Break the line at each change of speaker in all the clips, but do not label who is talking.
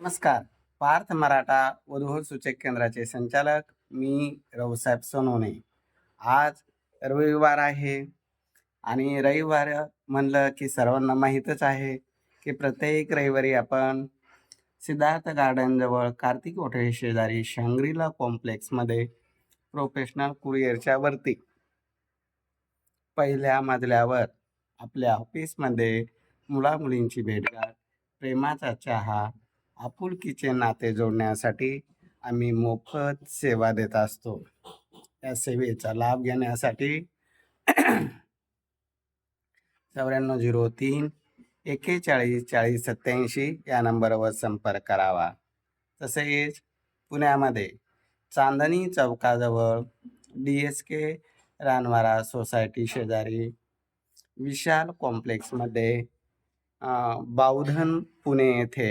नमस्कार. पार्थ मराठा वधू सूचक केंद्राचे संचालक मी रावसाहेब सोनवणे. आज रविवार आहे आणि रविवार म्हणलं की सर्वांना माहीतच आहे की प्रत्येक रविवारी आपण सिद्धार्थ गार्डनजवळ कार्तिक होटेल शेजारी शांग्रीला कॉम्प्लेक्समध्ये प्रोफेशनल कुरिअरच्या वरती पहिल्या मजल्यावर आपल्या ऑफिसमध्ये मुलामुलींची भेटघाट प्रेमाचा चहा आपुलकीचे नाते जोडण्यासाठी आम्ही मोफत सेवा देत असतो. या सेवेचा लाभ घेण्यासाठी चौऱ्याण्णव झिरो तीन एक्केचाळीस चाळीस सत्याऐंशी या नंबरवर संपर्क करावा. तसेच पुण्यामध्ये Chandani चौकाजवळ D S K Ranwara society शेजारी विशाल कॉम्प्लेक्समध्ये बावधन पुणे येथे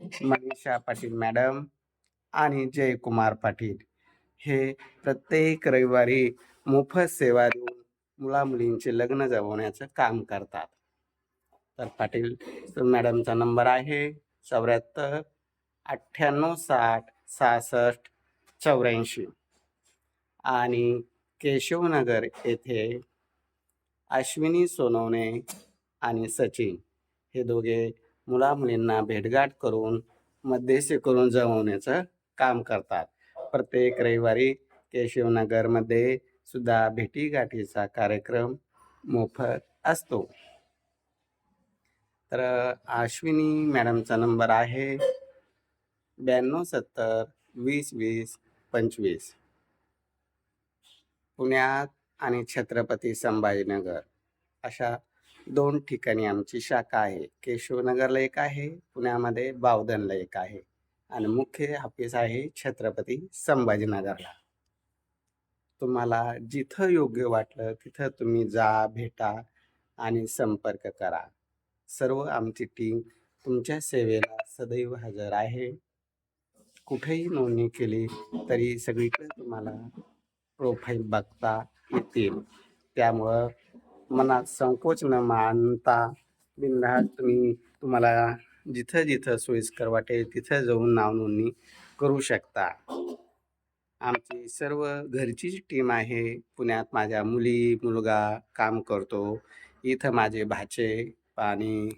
मनीषा पाटील मॅडम आणि जयकुमार पाटील. हे प्रत्येक रविवारी मोफत सेवा देऊन मुलामुलींचे लग्न जमवण्याचं काम करतात. तर पाटील मॅडमचा नंबर आहे चौऱ्याहत्तर अठ्ठ्याण्णव साठ सहासष्ट चौऱ्याऐंशी. आणि केशवनगर येथे अश्विनी सोनवणे आणि सचिन हे दोघे मुलामुलींना भेटगाठ करून मध्यस्थी करून जमवण्याचं काम करतात. प्रत्येक रविवारी केशवनगरमध्ये सुद्धा भेटीगाठीचा कार्यक्रम मोफत असतो. तर अश्विनी मॅडमचा नंबर आहे ब्याण्णव सत्तर वीस वीस पंचवीस. पुण्यात आणि छत्रपती संभाजीनगर अशा दोन ठिकाणी आमची शाखा आहे. केशवनगरला एक आहे पुण्यामध्ये बावधनला एक आहे आणि मुख्य ऑफिस आहे छत्रपती संभाजीनगरला. तुम्हाला जिथं योग्य वाटलं तिथं तुम्ही जा भेटा आणि संपर्क करा. सर्व आमची टीम तुमच्या सेवेला सदैव हजर आहे. कुठेही नोंदणी केली तरी सगळीकडे तुम्हाला प्रोफाईल बघता येतील. त्यामुळं मनात संकोच न मानता बिनधास्त तुम्ही तुम्हाला जिथं जिथं सोयीस्कर वाटेल तिथं जाऊन नाव नोंदणी करू शकता. आमची सर्व घरचीच टीम आहे. पुण्यात माझ्या मुली मुलगा काम करतो. इथं माझे भाचे आणि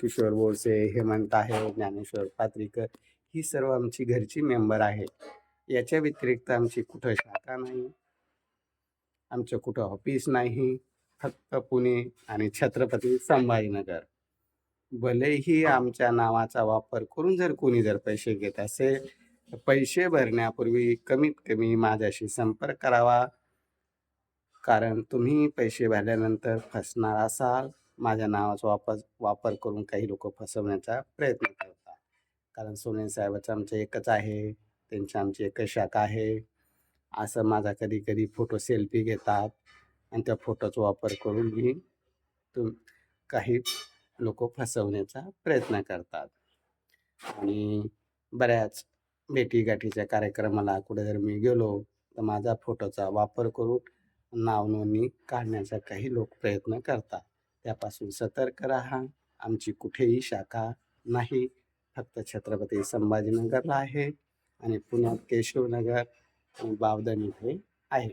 किशोर बोरसे हेमंत आहे ज्ञानेश्वर पात्रीकर ही सर्व आमची घरची मेंबर आहे याच्या व्यतिरिक्त आमची कुठं शाखा नाही. आमचं कुठं ऑफिस नाही. फक्त पुणे आणि छत्रपती संभाजीनगर. भलेही आमच्या नावाचा वापर करून जर कोणी जर पैसे घेत असेल तर पैसे भरण्यापूर्वी कमीत कमी माझ्याशी संपर्क करावा. कारण तुम्ही पैसे भरल्यानंतर फसणार असाल माझ्या नावाचा वापर वापर करून काही लोक फसवण्याचा प्रयत्न करतात. कारण सोने साहेबाचं आमचं एकच आहे त्यांची आमची एकच शाखा आहे. असं माझा कधी कधी फोटो सेल्फी घेतात. आणि त्या फोटोचा वापर करून ही तुम काही लोक फसवण्याचा प्रयत्न करतात. आणि बऱ्याच भेटीगाठीच्या कार्यक्रमाला कुठे जर मी गेलो तर माझा फोटोचा वापर करून नाव नोंदणी काढण्याचा काही लोक प्रयत्न करतात. त्यापासून सतर्क राहा. आमची कुठेही शाखा नाही. फक्त छत्रपती संभाजीनगरला आहे आणि पुण्यात केशवनगर आणि बावधन इथे आहे.